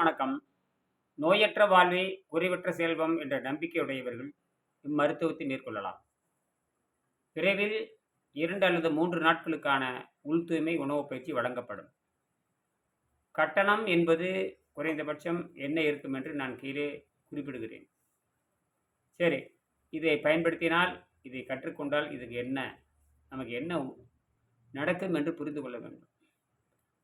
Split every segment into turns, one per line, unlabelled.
வணக்கம். நோயற்ற வாழ்வே குறைவற்ற செல்வம் என்ற நம்பிக்கையுடையவர்கள் இம்மருத்துவத்தை மேற்கொள்ளலாம். விரைவில் இரண்டு அல்லது மூன்று நாட்களுக்கான உள் தூய்மை உணவு பயிற்சி வழங்கப்படும். கட்டணம் என்பது குறைந்தபட்சம் என்ன இருக்கும் என்று நான் கீழே குறிப்பிடுகிறேன். சரி இதை பயன்படுத்தினால் இதை கற்றுக்கொண்டால் இதுக்கு என்ன நமக்கு என்ன நடக்கும் என்று புரிந்து கொள்ள வேண்டும்.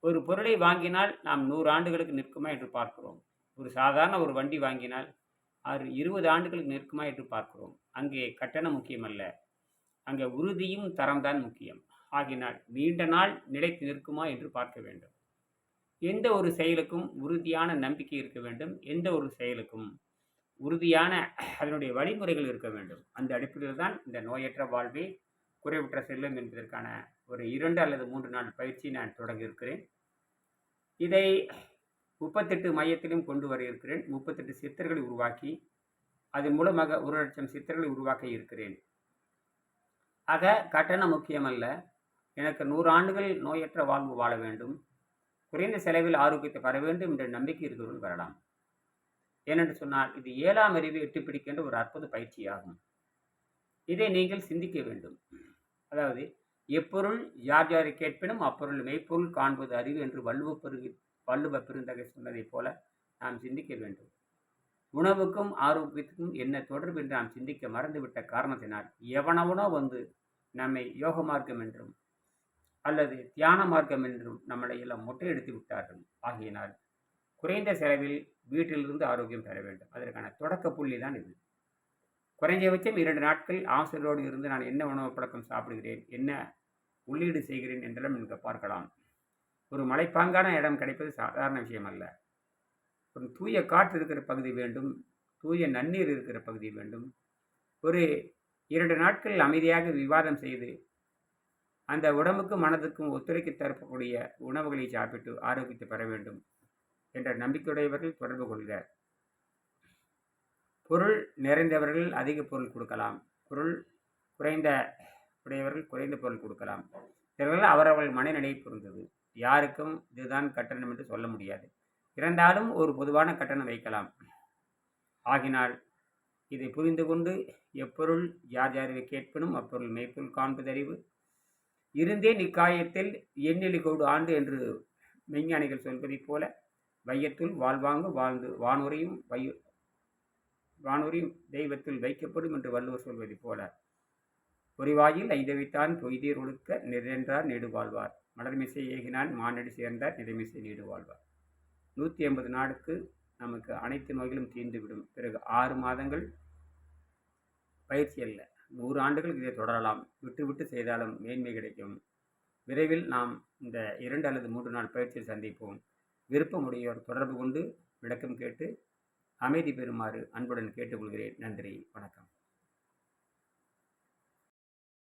ஒரு பொருளை வாங்கினால் நாம் நூறு ஆண்டுகளுக்கு நிற்குமா என்று பார்க்கிறோம். ஒரு சாதாரண ஒரு வண்டி வாங்கினால் அது இருபது ஆண்டுகளுக்கு நிற்குமா என்று பார்க்கிறோம். அங்கே கட்டணம் முக்கியமல்ல. அங்கே உறுதியும் தரம்தான் முக்கியம். ஆகினால் நீண்ட நாள் நிலைத்து நிற்குமா என்று பார்க்க வேண்டும். எந்த ஒரு செயலுக்கும் உறுதியான நம்பிக்கை இருக்க வேண்டும். எந்த ஒரு செயலுக்கும் உறுதியான அதனுடைய வழிமுறைகள் இருக்க வேண்டும். அந்த அடிப்படையில் தான் இந்த நோயற்ற வாழ்வே குறைவுற்ற செல்லும் என்பதற்கான ஒரு இரண்டு அல்லது மூன்று நாள் பயிற்சி நான் தொடங்கியிருக்கிறேன். இதை முப்பத்தெட்டு மையத்திலும் கொண்டு வர இருக்கிறேன் முப்பத்தெட்டு சித்தர்களை உருவாக்கி அதன் மூலமாக ஒரு லட்சம் சித்தர்களை உருவாக்க இருக்கிறேன். ஆக கட்டணம் முக்கியமல்ல. எனக்கு நூறு ஆண்டுகள் நோயற்ற வாழ்வு வாழ வேண்டும். குறைந்த செலவில் ஆரோக்கியத்தை பெற வேண்டும் என்ற நம்பிக்கை இருக்கிறவர்கள் வரலாம். ஏனென்று சொன்னால் இது ஏழாம் அறிவை எட்டு பிடிக்கின்ற ஒரு அற்புத பயிற்சியாகும். இதை நீங்கள் சிந்திக்க வேண்டும். அதாவது எப்பொருள் யார் யாரை கேட்பினும் அப்பொருள் மெய்ப்பொருள் காண்பது அறிவு என்று வள்ளுவ பெருகு வள்ளுவ பெருந்தகை சொன்னதைப் போல நாம் சிந்திக்க வேண்டும். உணவுக்கும் ஆரோக்கியத்துக்கும் என்ன தொடர்பு என்று நாம் சிந்திக்க மறந்துவிட்ட காரணத்தினால் எவனவனோ வந்து நம்மை யோக மார்க்கம் என்றும் அல்லது தியான மார்க்கம் என்றும் நம்மளை எல்லாம் மொட்டை எடுத்து விட்டார்கள். ஆகையினால் குறைந்த செலவில் வீட்டிலிருந்து ஆரோக்கியம் பெற வேண்டும். அதற்கான தொடக்க புள்ளி தான் இது. குறைஞ்சபட்சம் இரண்டு நாட்கள் ஆசிரியரோடு இருந்து நான் என்ன உணவு பழக்கம் சாப்பிடுகிறேன் என்ன உள்ளீடு செய்கிறேன் என்றெல்லாம் நீங்கள் பார்க்கலாம். ஒரு மலைப்பாங்கான இடம் கிடைப்பது சாதாரண விஷயம் அல்ல. ஒரு தூய காற்று இருக்கிற பகுதி வேண்டும் தூய நன்னீர் இருக்கிற பகுதி வேண்டும். ஒரு இரண்டு நாட்கள் அமைதியாக விவாதம் செய்து அந்த உடம்புக்கும் மனதுக்கும் ஒத்துழைக்க தரக்கூடிய உணவுகளை சாப்பிட்டு ஆரோக்கியத்தை பெற வேண்டும் என்ற நம்பிக்கையுடையவர்கள் தொடர்பு கொள்கிறார் பொருள் நிறைந்தவர்கள் அதிக பொருள் கொடுக்கலாம். பொருள் குறைந்த உடையவர்கள் குறைந்த பொருள் கொடுக்கலாம். இவர்கள் அவரவர்கள் மனநிலை பொருந்தது யாருக்கும் இதுதான் கட்டணம் என்று சொல்ல முடியாது. இருந்தாலும் ஒரு பொதுவான கட்டணம் வைக்கலாம். ஆகினால் இதை புரிந்து கொண்டு எப்பொருள் யார் யாரை கேட்பினும் அப்பொருள் மெய்ப்பொருள் காண்பதறிவு. இருந்தே நிக்காயத்தில் எண்ணிலி கோடு ஆண்டு என்று மெய்ஞானிகள் சொல்வதைப் போல வையத்துள் வாழ்வாங்கு வாழ்ந்து வானுரையும் வையு வானொலி தெய்வத்தில் வைக்கப்படும் என்று வள்ளுவர் சொல்வதைப் போல பொறிவாயில் ஐதவித்தான் பொய்தீர் ஒழுக்க நிறைன்றார் நெடுவாழ்வார். மலர்மிசை ஏகினான் மானடி சேர்ந்தார் நிறைமிசை நீடு வாழ்வார் நூற்றி ஐம்பது நாளுக்கு நமக்கு அனைத்து நோய்களும் தீர்ந்துவிடும். பிறகு ஆறு மாதங்கள் பயிற்சி அல்ல. நூறு ஆண்டுகள் இதை தொடரலாம். விட்டுவிட்டு செய்தாலும் மேன்மை கிடைக்கும். விரைவில் நாம் இந்த இரண்டு அல்லது மூன்று நாள் பயிற்சியை சந்திப்போம். விருப்பமுடையோர் தொடர்பு கொண்டு விளக்கம் கேட்டு அமைதி பெறுமாறு அன்புடன் கேட்டுக்கொள்கிறேன். நன்றி. வணக்கம்.